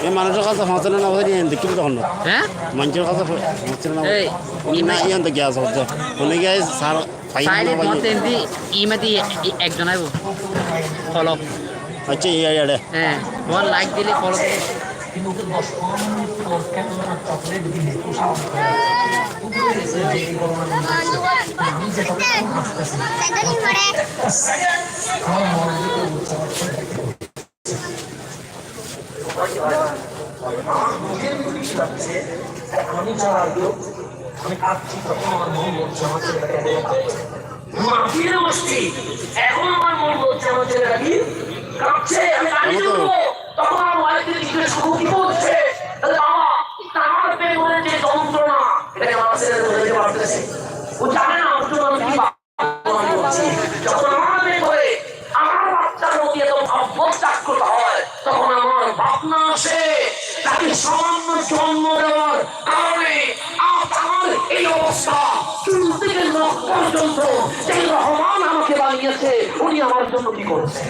এই মানুষের কাছে পৌঁছে না? বলে নিয়ে দেখি তখন হ্যাঁ মানুষের কাছে পৌঁছে না এই, উনি না ইয়ান তো গ্যাস হচ্ছে উনি গিয়ে সার পাই না পাই মতে ইমাতি একজন আইব ফলো আচ্ছা ইয়া ইয়াড়ে হ্যাঁ তোমার লাইক দিলে ফলো আমি চালাইও আমি কাঁদছি তখন আমার মন বলছে আমার ছেলেটাকে মাফিয়া এখন আমার মন বলছে আমার ছেলেটা কি কাঁদছে আমি গাড়ি তখন আমার ওয়াইফকে জিজ্ঞেস করব কি বলছে? তাহলে বাবা তার পেয়ে বলে যে যন্ত্রণা আমার ছেলে বলতে পারতেছে ও জানে না ওর জন্য আমি কি আমি বলছি যখন আমার বাচ্চার প্রতি এত আমার জন্য কি করেছে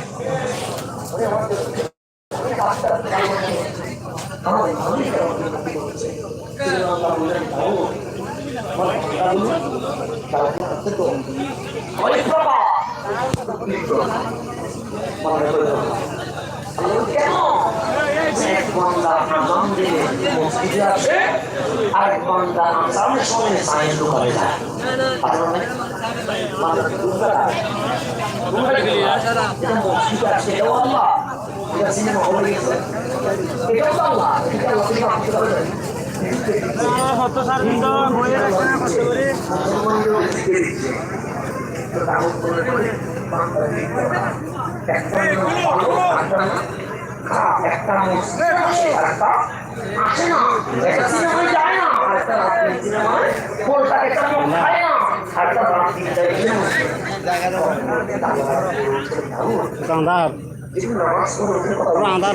আমার জন্য কি- উনি ডাক্তার আমার ভালোই কি করেছে? তিনি আল্লাহ বললেন, "ভালো, কেন এক বান্দা নাম দিয়ে মসজিদে আসে আর বান্দা সামনে সামনে সাইন দোকানে যায় এটা আল্লাহ এটা সিনেমা হলে গেছে এটাও আল্লাহ এটা আল্লাহ একটা আসে আর একটা আসে না একটা সিনেমায় যায় না আর একটা রাত্রি সিনেমায় কলকাতা একটা লোক খায় না আর একটা রাত্রি যায় কান্দার যেগুলো নামাজ পড়ে কথা পুরো আন্ধার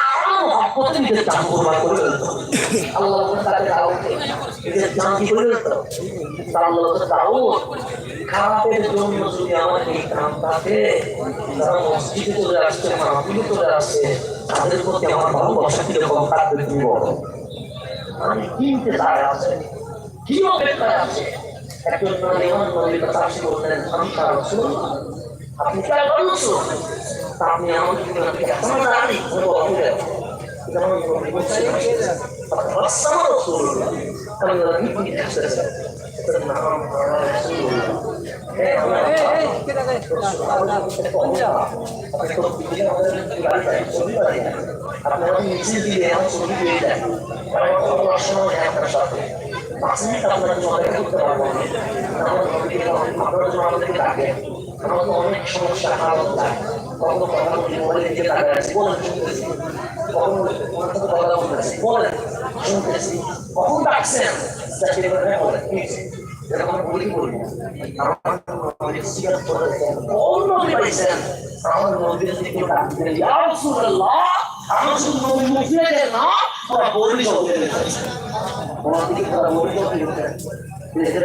নিতে চান কোরবান করে আল্লাহ তাকে দাওয়াত এদের জান কি করে আল্লাহ দাওয়াত খারাপের জন্য যদি আমার এই কাম থাকে আসছে আসছে তাদের প্রতি আমার ভালোবাসা কীরকম থাকবে তুমি বলো আমি কিনতে দাঁড়ায় আছে কি অপেক্ষায় আছে আমার নবীর কাছে আসি আপনি কি একবার তা আপনি আমাকে রাস্তামা রসুল আমি নবী কি দেখছে নাম রসুল হ্যাঁ আপনারা মিছিল দিয়ে আমার ছবি দিয়ে দেন আমার সময় আপনার সাথে মিনিট আপনার করতে পারব না আপনারা অনেক সমস্যা কখনো কথা বলি মোবাইলে দিকে বলি আমার নবীর দিকে আমার শুধু নবী মুখে দেন না তোরা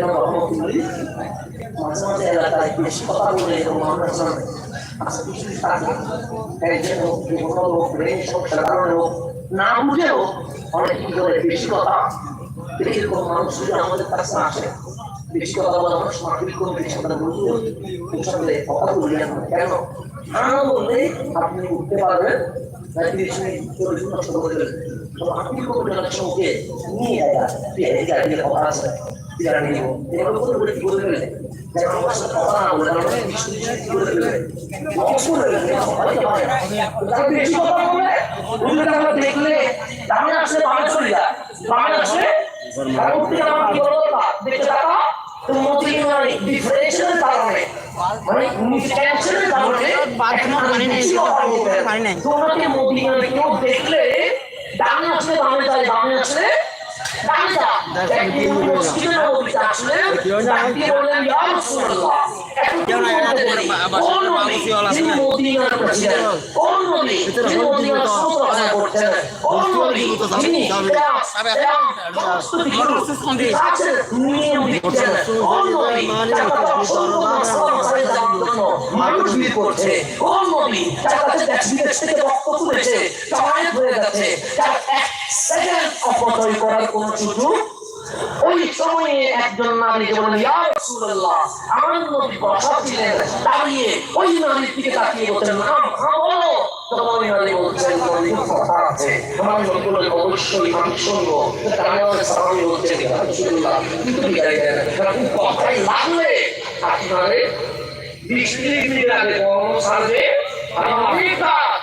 নাম রহমতুল্লাহ মাঝে মাঝে এলাকায় বেশি কথা বলে এরকম না বুঝেও অনেক কি করে বেশি কথা। এরকম মানুষ যদি আমাদের কাছে আসে, বেশি কথা বলে মানুষ মাটির কোনো বেশি কথা বলতে সঙ্গে কথা বলি কেন? না বললে আপনি উঠতে পারবেন নিয়ে বলে দেখলে ডানে আসলে বামে চলে যায় বামে আসলে পরবর্তী আমার কি ডিফারেন্সের কারণে মানে মিসক্যাপচারের কারণে। তোমাকে মদিনার কেউ দেখলে ডানে আসলে, বামে যায়, বামে আসলে ডানে যা একদিন মসজিদের নবীতে আসলে ডাক দিয়ে বললেন ইয়া রাসূলুল্লাহ মানুষ করছে কোন নবী যার কাছে দেশ বিদেশ থেকে রক্ত তুলেছে জমায়েত হয়ে গেছে যার এক সেকেন্ড অপচয় করার কোনো সুযোগ ওই সময়ে একজন নারীকে বলেন ইয়া রাসূলুল্লাহ, আমার নবী বসা ছিলেন দাঁড়িয়ে ওই নারীর দিকে তাকিয়ে বলছেন নাম হ্যাঁ বলো। তখন ওই নারী বলছেন নবীর কথা আছে আমার নবী বললেন অবশ্যই আমি শুনব। তাহলে আমার সালামি বলছেন ইয়া রাসূলুল্লাহ, কিন্তু বিদায় দেন এরকম কথাই লাগলে আপনারে বিশ তিরিশ মিনিট আগে কর্ম ছাড়বে, আর অনেক কাজ।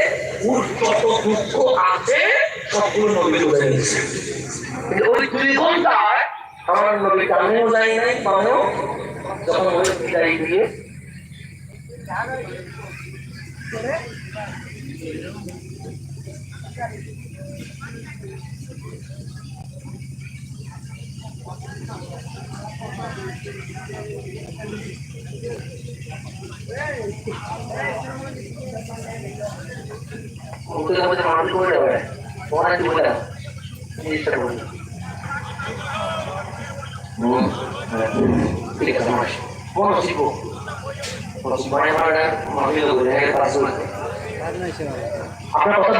ওর যত দুঃখ আছে, সবগুলো নবী চলে নিয়েছে ওই দুই ঘন্টায় আমার নবী কানেও যায় নাই কানেও যখন ওই বিদায় দিয়ে ওকে আমাদের মানুষ করে যাবে ওরা কি বলে জিনিসটা বলি হুম ঠিক আছে মাস কোন শিখো মানে আমার মামিও বলে হ্যাঁ পাস হয়েছে আপনার কথা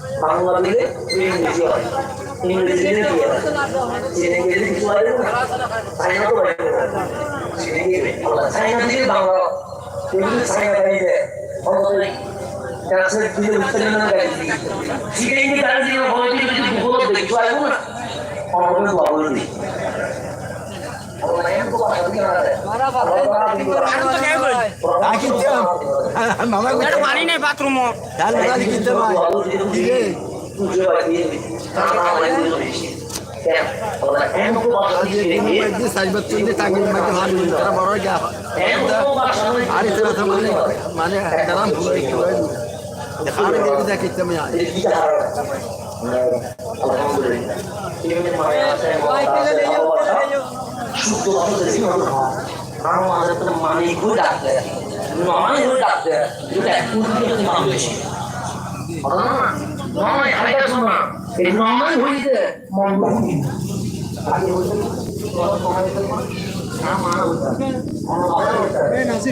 দিলে ইংরেজি হয়। ইংরেজি দিলে কি হয়? গেলে কিছু হয় না। তো বাইরে চাইনা দিলে বাংলা এগুলো চাইনা বাইরে অন্তত ট্রান্সলেট দিলে বুঝতে না গাইছি ঠিক আছে তারা বলে দিলে যদি ভূগোল দেখতে পারব না অনেক বাবুল নেই পানি নেই আর মানে মানে তারা ভুল কি হয় মাম বেশি নয় আরেকটা শোনা এই নয় হইতে মন আগে হইতে আছে।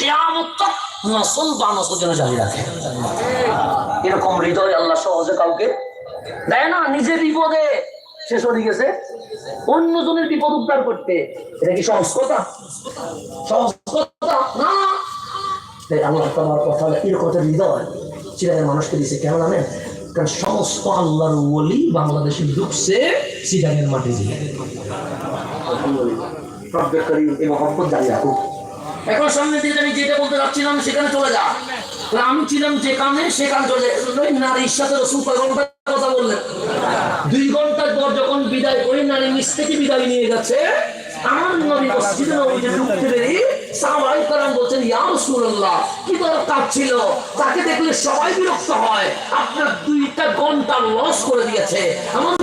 কেয়ামত যেন রাখে। এরকম হৃদয় আল্লাহ সহজে কাউকে দেয় না বিপদে শেষ হয়ে গেছে। অন্যজনের বিপদ উদ্ধার করতে। এটা কি সহজ কথা কথা না কথা এরকম হৃদয়। চিরাগের মানুষকে দিয়েছে কেন জানেন? সমস্ত আল্লাহর ওলি বাংলাদেশে ঢুকছে চিরাগের মাটি দিয়ে। এই রাখুক। এখন সামনের দিকে আমি যেটা বলতে যাচ্ছিলাম, সেখানে চলে যা। আমি ছিলাম যে কানে সেখানে চলে নারীর সাথে ঘণ্টা কথা বললেন। দুই ঘণ্টার পর যখন বিদায় করি নারী মিস থেকে বিদায় নিয়ে গেছে, আমার নবী মসজিদে নবীতে সাহাবাই বলছেন, ইয়া রাসূলুল্লাহ, কি দরকার ছিল? তাকে দেখলে সবাই বিরক্ত হয়। আপনার দুইটা ঘণ্টা লস করে দিয়েছে। আমার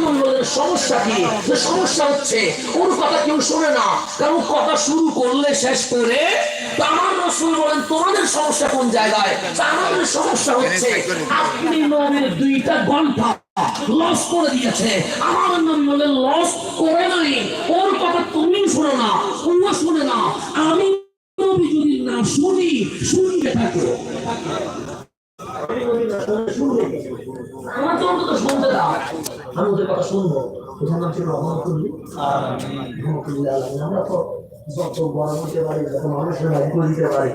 সমস্যা কি? সমস্যা হচ্ছে, ওর কথা কেউ শোনে না। কারণ কথা শুরু করলে শেষ করে আমার রসুল বলেন, তোমাদের সমস্যা কোন জায়গায়? আমাদের সমস্যা হচ্ছে, আপনি নবীর দুইটা ঘণ্টা লস করে দিয়েছে। আমার নবী বলেন লস করে শুনি শুনবে থাকো। আমার তো অন্তত শুনতে দাও। আমি ওদের কথা শুনব। এটার নাম ছিল রহমান করলি রহমতুল্লাহ আমরা তো যত বড় হতে পারি যত মানুষের ভাগ্য দিতে পারি।